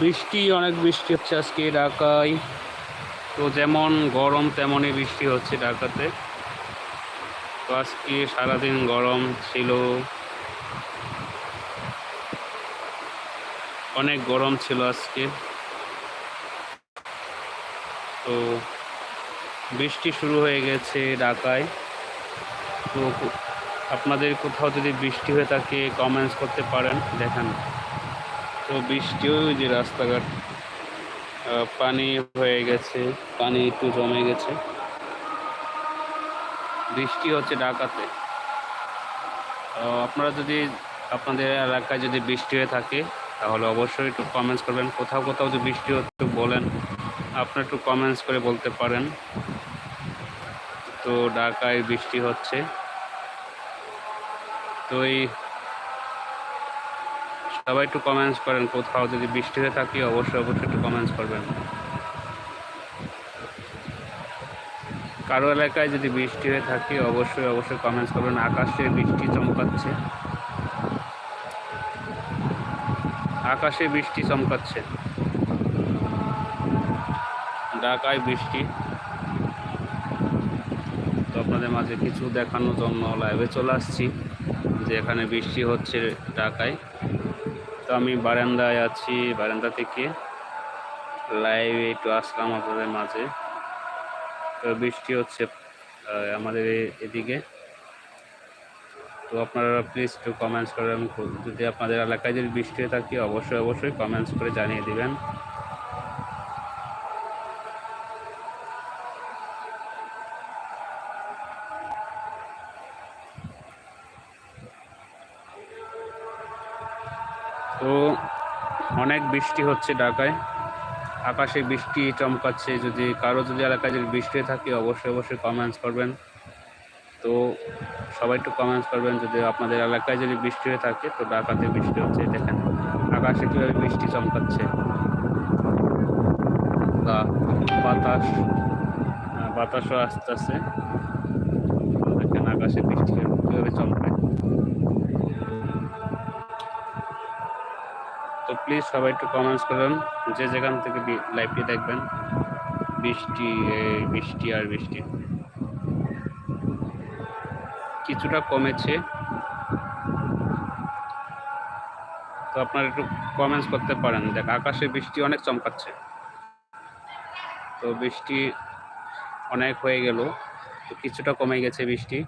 বৃষ্টি, অনেক বৃষ্টি হচ্ছে আজকে ঢাকায়। তো যেমন গরম, তেমনই বৃষ্টি হচ্ছে ঢাকাতে। তো আজকে সারাদিন গরম ছিল। অনেক গরম ছিল আজকে। তো বৃষ্টি শুরু হয়ে গেছে ঢাকায়। তো আপনাদের কোথাও যদি বৃষ্টি হয়ে থাকে কমেন্টস করতে পারেন, দেখেন। তো বৃষ্টিও যে রাস্তাঘাট। পানি হয়ে গেছে, পানি একটু জমে গেছে। বৃষ্টি হচ্ছে ঢাকাতে। আপনারা যদি আপনাদের এলাকায় যদি বৃষ্টি হয়ে থাকে, তাহলে অবশ্যই একটু কমেন্টস করবেন। কোথাও কোথাও যদি বৃষ্টি হচ্ছে বলেন। আপনারা একটু কমেন্টস করে বলতে পারেন। তো ঢাকায় বৃষ্টি হচ্ছে। তো এই সবাই একটু কমেন্টস করেন, কোথাও যদি বৃষ্টি হয়ে থাকে, অবশ্যই অবশ্যই একটু কমেন্টস করবেন। কারও এলাকায় যদি বৃষ্টি হয়ে থাকে, অবশ্যই অবশ্যই কমেন্টস করবেন। আকাশে বৃষ্টি চমকাচ্ছে। আকাশে বৃষ্টি চমকাচ্ছে। ঢাকায় বৃষ্টি। তো আপনাদের মাঝে কিছু দেখানোর জন্য লাইভে চলে আসছি, যে এখানে বৃষ্টি হচ্ছে ঢাকায়। তো আমি বারান্দায় আছি, বারান্দা থেকে। লাইভে একটু আসলাম আপনাদের মাঝে। তো বৃষ্টি হচ্ছে আমাদের এদিকে। তো আপনারা প্লিজ একটু কমেন্টস করেন যদি আপনাদের এলাকায় যদি বৃষ্টি হয়ে থাকে, অবশ্যই অবশ্যই কমেন্টস করে জানিয়ে দিবেন। তো অনেক বৃষ্টি হচ্ছে ঢাকায়। আকাশে বৃষ্টি চমকাচ্ছে, যদি কারও যদি এলাকায় যদি বৃষ্টি হয়ে থাকে, অবশ্যই অবশ্যই কমেন্টস করবেন। তো সবাই একটু কমেন্টস করবেন যদি আপনাদের এলাকায় যদি বৃষ্টি হয়ে থাকে, তো ঢাকাতে বৃষ্টি হচ্ছে, দেখেন আকাশে কীভাবে বৃষ্টি চমকাচ্ছে। বা বাতাস বাতাসও বাতাসও আসতেছে। দেখেন আকাশে বৃষ্টি কীভাবে চমকায় প্লিজ সবাই একটু কমেন্টস করুন যে যেখান থেকে লাইভটি দেখবেন, বৃষ্টি বৃষ্টি আর বৃষ্টি। কিছুটা কমেছে। তো আপনারা একটু কমেন্টস করতে পারেন। দেখ, আকাশে বৃষ্টি অনেক চমকাচ্ছে। তো বৃষ্টি অনেক হয়ে গেল। তো কিছুটা কমে গেছে বৃষ্টি।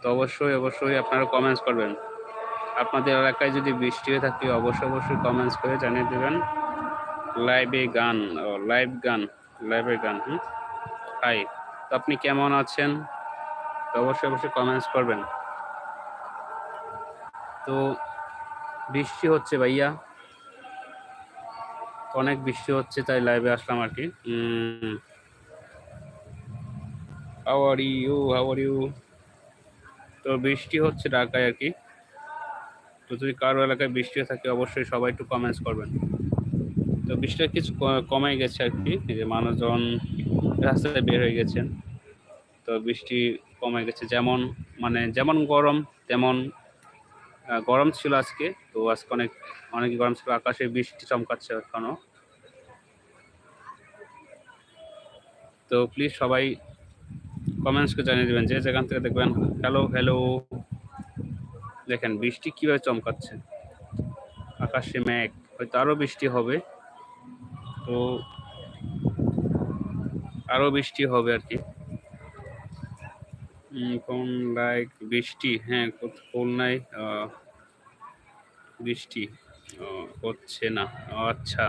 তো অবশ্যই অবশ্যই আপনারা কমেন্টস করবেন। আপনাদের এলাকায় যদি বৃষ্টি হয়ে থাকে, অবশ্যই অবশ্যই কমেন্টস করে জানিয়ে দেবেন। লাইভে গান, ও লাইভ গান লাইভে গান, হুম? হাই তো আপনি কেমন আছেন? তো অবশ্যই অবশ্যই কমেন্টস করবেন। তো বৃষ্টি হচ্ছে ভাইয়া। অনেক বৃষ্টি হচ্ছে, তাই লাইভে আসলাম আর কি। How are you how are you তো বৃষ্টি হচ্ছে ঢাকায় আর কি। তো যদি কারও এলাকায় বৃষ্টি থাকে, অবশ্যই সবাই একটু কমেন্টস করবেন। তো বৃষ্টিটা কিছু কমে গেছে আর কি। যে মানুষজন রাস্তায় বের হয়ে গেছেন। তো বৃষ্টি কমে গেছে। যেমন মানে যেমন গরম, তেমন গরম ছিল আজকে। তো আজকে অনেক অনেক গরম ছিল। আকাশে বৃষ্টি চমকাচ্ছে এখনও। তো প্লিজ সবাই কমেন্টস করে জানিয়ে দেবেন। যে যেখান থেকে দেখবেন হ্যালো হ্যালো দেখেন, বৃষ্টি কীভাবে চমকাচ্ছে। আকাশে মেঘ, হয়তো আরও বৃষ্টি হবে। তো আরও বৃষ্টি হবে আর কি। কোন লাইক বৃষ্টি হ্যাঁ খুলনায় বৃষ্টি হচ্ছে না। আচ্ছা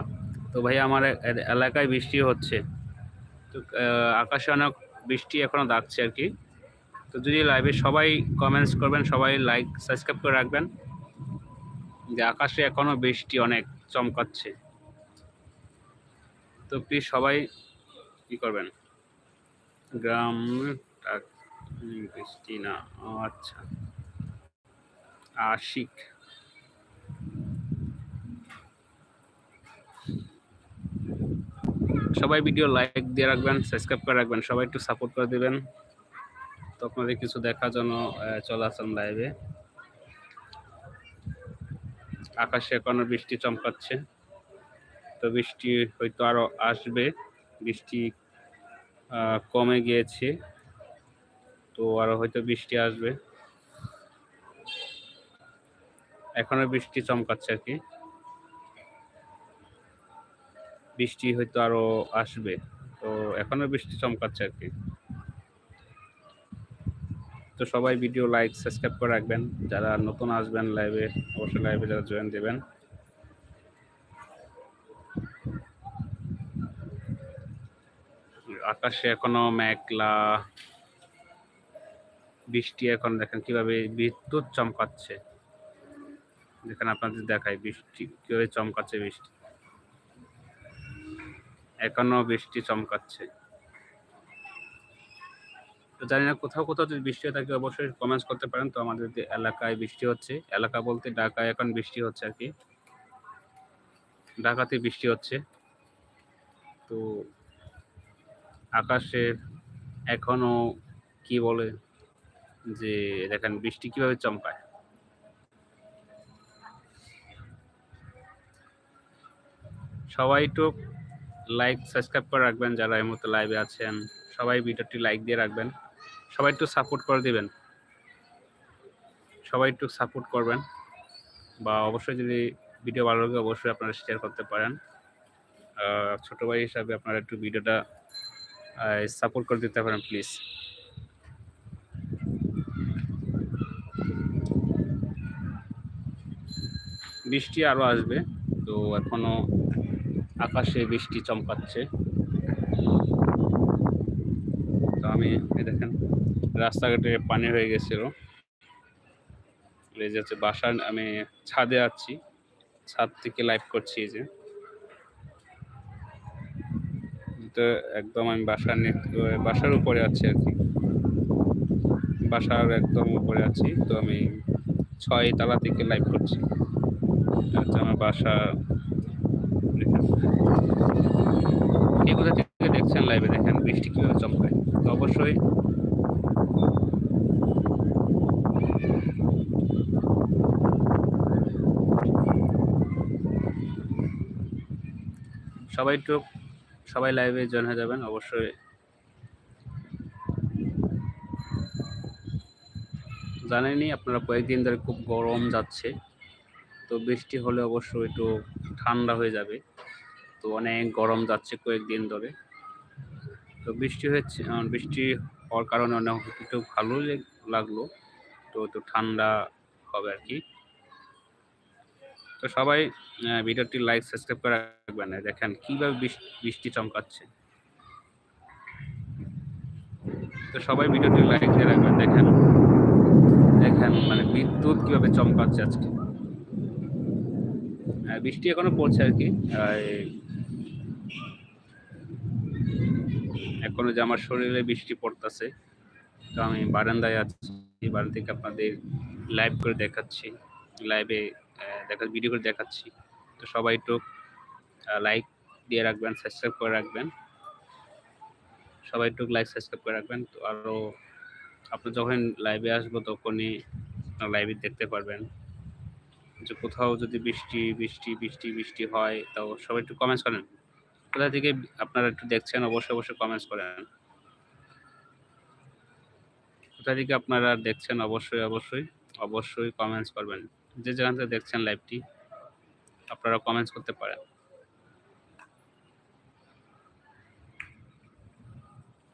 তো ভাই, আমার এলাকায় বৃষ্টি হচ্ছে। তো আকাশে অনেক বৃষ্টি এখনও ডাকছে আর কি। তো যদি লাইভে সবাই কমেন্টস করবেন, সবাই লাইক সাবস্ক্রাইব করে রাখবেন। যে আকাশে এখনও বৃষ্টি অনেক চমকাচ্ছে। তো প্লিজ সবাই কি করবেন? গ্রাম বৃষ্টি না আচ্ছা। আশিক। সবাই ভিডিও লাইক দিয়ে রাখবেন সাবস্ক্রাইব করে রাখবেন, সবাই একটু সাপোর্ট করে দিবেন। তো আপনাদের কিছু দেখার জন্য চলে আসলাম লাইভে আকাশে এখনও বৃষ্টি চমকাচ্ছে। তো বৃষ্টি হয়তো আরও আসবে। বৃষ্টি কমে গিয়েছে। তো আরও হয়তো বৃষ্টি আসবে। এখনও বৃষ্টি চমকাচ্ছে আর কি। বৃষ্টি হয়তো আরও আসবে। তো এখনও বৃষ্টি চমকাচ্ছে আর কি। তো সবাই ভিডিও লাইক সাবস্ক্রাইব করে রাখবেন। যারা নতুন আসবেন লাইভে অবশ্যই লাইভে যারা জয়েন দেবেন। আকাশে এখনও মেঘলা, বৃষ্টি এখন দেখেন কীভাবে বিদ্যুৎ চমকাচ্ছে। দেখেন আপনাদের দেখায় বৃষ্টি, কীভাবে চমকাচ্ছে বৃষ্টি। এখনও বৃষ্টি চমকাচ্ছে। তো জানি না কোথাও কোথাও যদি বৃষ্টি হয়ে থাকে অবশ্যই কমেন্টস করতে পারেন। তো আমাদের যে এলাকায় বৃষ্টি হচ্ছে, এলাকা বলতে ঢাকায় এখন বৃষ্টি হচ্ছে আর কি। ঢাকাতে বৃষ্টি হচ্ছে। তো আকাশে এখনও কি বলে যে দেখেন বৃষ্টি কীভাবে চমকায়। সবাই একটু লাইক সাবস্ক্রাইব করে রাখবেন যারা এই মুহূর্তে লাইভে আছেন। সবাই ভিডিওটি লাইক দিয়ে রাখবেন। সবাই একটু সাপোর্ট করে দিবেন। সবাই একটু সাপোর্ট করবেন বা অবশ্যই যদি ভিডিও ভালো লাগে, অবশ্যই আপনারা শেয়ার করতে পারেন। ছোট ভাই হিসাবে আপনারা একটু ভিডিওটা সাপোর্ট করে দিতে পারেন প্লিজ বৃষ্টি আরও আসবে, তো এখনও আকাশে বৃষ্টি চমকাচ্ছে তো আমি দেখেন, রাস্তাঘাটে পানি হয়ে গেছিল। এই যে হচ্ছে বাসার, আমি ছাদে আছি, ছাদ থেকে লাইভ করছি এই যে। তো একদম আমি বাসার বাসার উপরে আছি আর কি। বাসার একদম উপরে আছি, তো আমি ছয় তালা থেকে লাইভ করছি। আমার বাসা। দেখেন। দেখছেন লাইভে দেখেন বৃষ্টি কীভাবে চমকায়। তো অবশ্যই সবাই একটু, সবাই লাইভে জয়েন হয়ে যাবেন, অবশ্যই। জানেনই আপনারা কয়েকদিন ধরে খুব গরম যাচ্ছে, তো বৃষ্টি হলে অবশ্যই একটু ঠান্ডা হয়ে যাবে। তো অনেক গরম যাচ্ছে কয়েকদিন ধরে। তো বৃষ্টি আহ, বৃষ্টি হওয়ার কারণে অনেক একটু ভালো লাগল। তো একটু ঠান্ডা হবে আর কি। তো সবাই ভিডিওটি লাইক সাবস্ক্রাইব করে রাখবেন। দেখেন কীভাবে বৃষ্টি চমকাচ্ছে। তো সবাই ভিডিওটি লাইক দিয়ে রাখবেন। দেখেন দেখেন মানে বিদ্যুৎ কীভাবে চমকাচ্ছে আজকে। বৃষ্টি এখনও পড়ছে আর কি আহ, এই এখনও যে আমার শরীরে বৃষ্টি পড়তেছে, তো আমি বারান্দায় আছি বারান্দা থেকে আপনাদের লাইভ করে দেখাচ্ছি লাইভে দেখা ভিডিও করে দেখাচ্ছি। তো সবাই একটু লাইক দিয়ে রাখবেন সাবস্ক্রাইব করে রাখবেন। সবাই একটু লাইক সাবস্ক্রাইব করে রাখবেন, তো আরও আপনি যখন লাইভে আসব তখনই লাইভে দেখতে পারবেন। যে কোথাও যদি বৃষ্টি বৃষ্টি বৃষ্টি বৃষ্টি হয়, তো সবাই একটু কমেন্টস করেন। কোথা থেকে আপনারা একটু দেখছেন, অবশ্যই অবশ্যই কমেন্টস করেন। কোথা থেকে আপনারা দেখছেন, অবশ্যই অবশ্যই অবশ্যই কমেন্টস করবেন। যে যেখান থেকে দেখছেন লাইভটি আপনারা কমেন্টস করতে পারেন।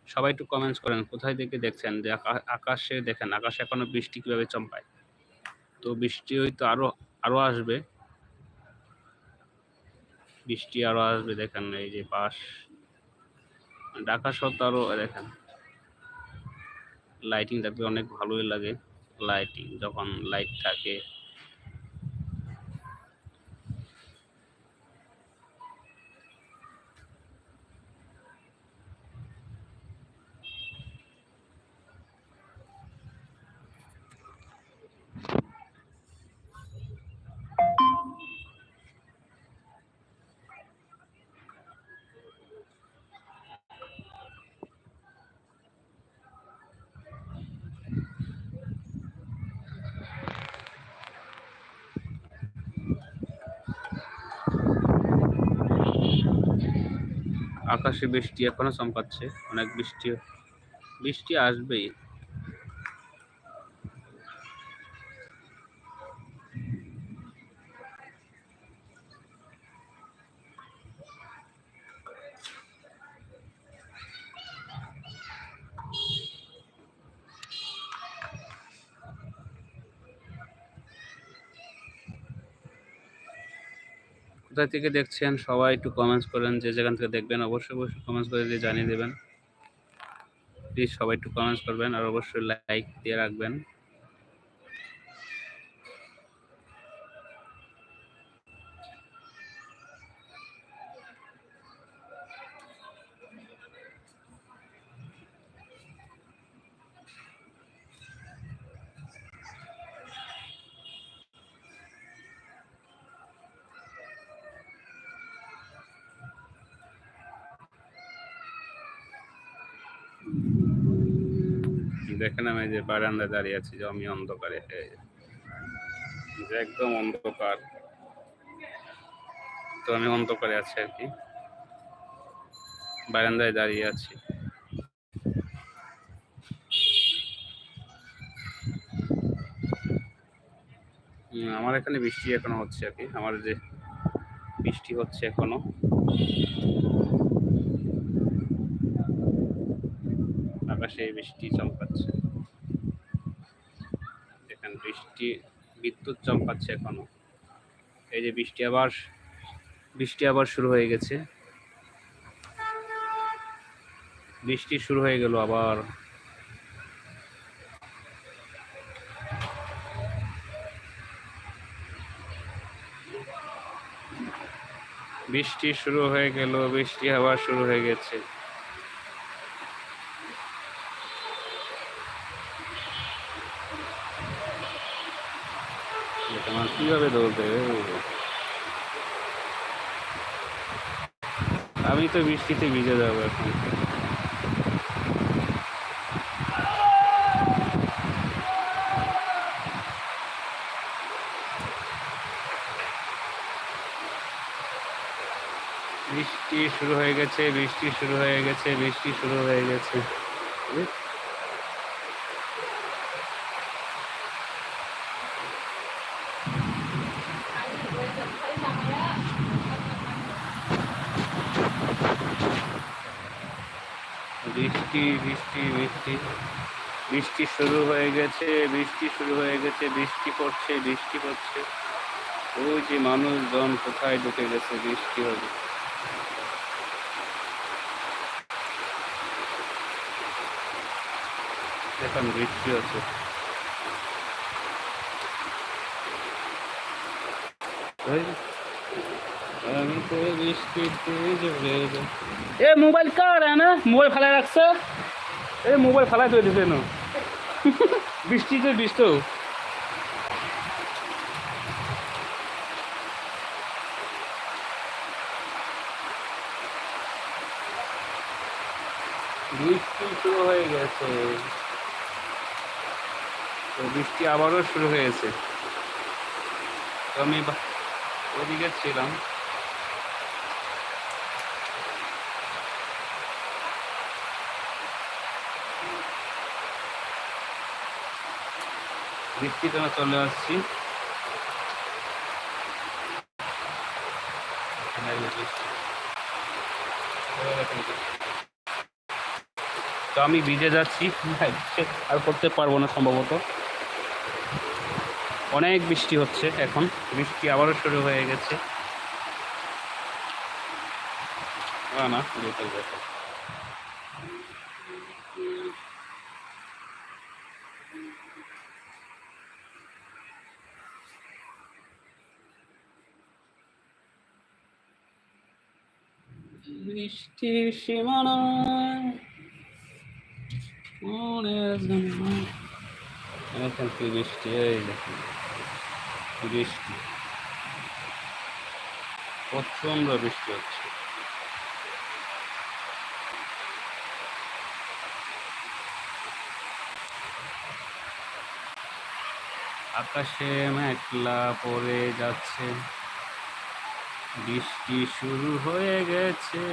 সবাই একটু কমেন্টস করেন, কোথায় থেকে দেখছেন? যে আকা- আকাশে দেখেন, আকাশে এখনও বৃষ্টি কীভাবে চম্পায়? তো বৃষ্টি হয়তো আরও আরও আসবে। বৃষ্টি আরও আসবে, দেখেন এই যে পাশ ঢাকা শহর আরও আরও, দেখেন লাইটিং থাকলে অনেক ভালোই লাগে। লাইটিং যখন লাইট থাকে আকাশে বৃষ্টি এখনও চমকাচ্ছে অনেক বৃষ্টি বৃষ্টি আসবেই। কোথা থেকে দেখছেন, সবাই একটু কমেন্টস করেন, যে যেখান থেকে দেখবেন অবশ্যই অবশ্যই কমেন্টস করে দিয়ে জানিয়ে দেবেন। প্লিজ সবাই একটু কমেন্টস করবেন আর অবশ্যই লাইক দিয়ে রাখবেন। দেখেন আমি যে বারান্দায় দাঁড়িয়ে আছি আমি অন্ধকারে। যে। একদম অন্ধকার। তো আমি অন্ধকারে আছি আর কি। বারান্দায় দাঁড়িয়ে আছি। আমার এখানে বৃষ্টি এখনও হচ্ছে আর কি। আমার যে বৃষ্টি হচ্ছে এখনও। আকাশে বৃষ্টি চমকাচ্ছে। দেখেন বৃষ্টি, বিদ্যুৎ চমকাচ্ছে এখনও। এই যে বৃষ্টি আবার বৃষ্টি আবার শুরু হয়ে গেছে। বৃষ্টি শুরু হয়ে গেল আবার। বৃষ্টি শুরু হয়ে গেল, বৃষ্টি আবার শুরু হয়ে গেছে এটা আমার কীভাবে দৌড়বে আমি তো বৃষ্টিতে ভিজে যাব এখন। বৃষ্টি শুরু হয়ে গেছে, বৃষ্টি শুরু হয়ে গেছে, বৃষ্টি শুরু হয়ে গেছে বৃষ্টি বৃষ্টি বৃষ্টি। বৃষ্টি শুরু হয়ে গেছে, বৃষ্টি শুরু হয়ে গেছে, বৃষ্টি পড়ছে বৃষ্টি পড়ছে। ওই যে মানুষজন কোথায় ঢুকে গেছে, বৃষ্টি হবে এখন বৃষ্টি বৃষ্টিতে এ, মোবাইল কার না? মোবাইল ফেলায় রাখছে? এ মোবাইল ফেলায় তো দিতে না। বৃষ্টিতে বৃষ্টি। বৃষ্টি শুরু হয়ে গেছে। তো বৃষ্টি আবারও শুরু হয়েছে আমি ওদিকে ছিলাম। বৃষ্টির জন্য চলে আসছি। তো আমি ভিজে যাচ্ছি। আর করতে পারব না সম্ভবত। অনেক বৃষ্টি হচ্ছে এখন। বৃষ্টি আবারও শুরু হয়ে গেছে। না না দেখুন। বৃষ্টি প্রচণ্ড বৃষ্টি হচ্ছে। আকাশে মেঘলা পড়ে যাচ্ছে। বৃষ্টি শুরু হয়ে গেছে।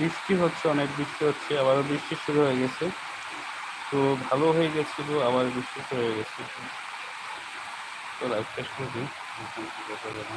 বৃষ্টি হচ্ছে, অনেক বৃষ্টি হচ্ছে, আবারও বৃষ্টি শুরু হয়ে গেছে তো ভালো হয়ে গেছিল, আবার বৃষ্টি শুরু হয়ে গেছে তো লাইফটা শুরু দিই এখন কি কথা বলব?